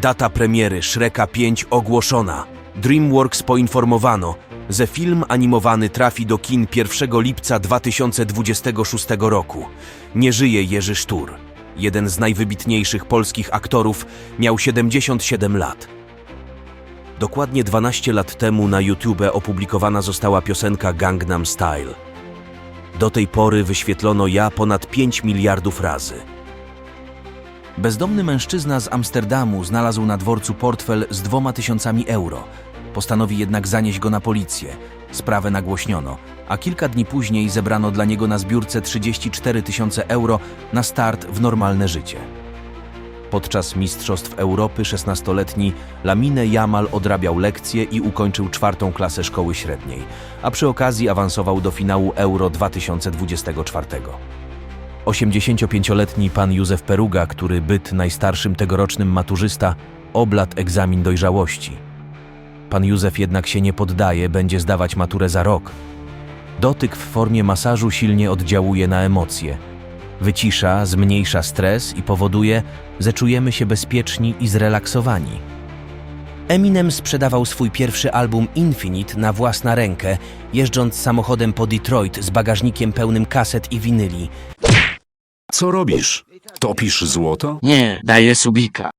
Data premiery Shreka 5 ogłoszona. DreamWorks poinformowano, że film animowany trafi do kin 1 lipca 2026 roku. Nie żyje Jerzy Sztur. Jeden z najwybitniejszych polskich aktorów miał 77 lat. Dokładnie 12 lat temu na YouTube opublikowana została piosenka Gangnam Style. Do tej pory wyświetlono ja ponad 5 miliardów razy. Bezdomny mężczyzna z Amsterdamu znalazł na dworcu portfel z dwoma tysiącami euro. Postanowi jednak zanieść go na policję. Sprawę nagłośniono, a kilka dni później zebrano dla niego na zbiórce 34 tysiące euro na start w normalne życie. Podczas Mistrzostw Europy 16-letni Lamine Jamal odrabiał lekcje i ukończył czwartą klasę szkoły średniej, a przy okazji awansował do finału Euro 2024. 85-letni pan Józef Peruga, który byt najstarszym tegorocznym maturzysta, obladł egzamin dojrzałości. Pan Józef jednak się nie poddaje, będzie zdawać maturę za rok. Dotyk w formie masażu silnie oddziałuje na emocje. Wycisza, zmniejsza stres i powoduje, że czujemy się bezpieczni i zrelaksowani. Eminem sprzedawał swój pierwszy album Infinite na własną rękę, jeżdżąc samochodem po Detroit z bagażnikiem pełnym kaset i winyli. Co robisz? Topisz złoto? Nie, daję subika.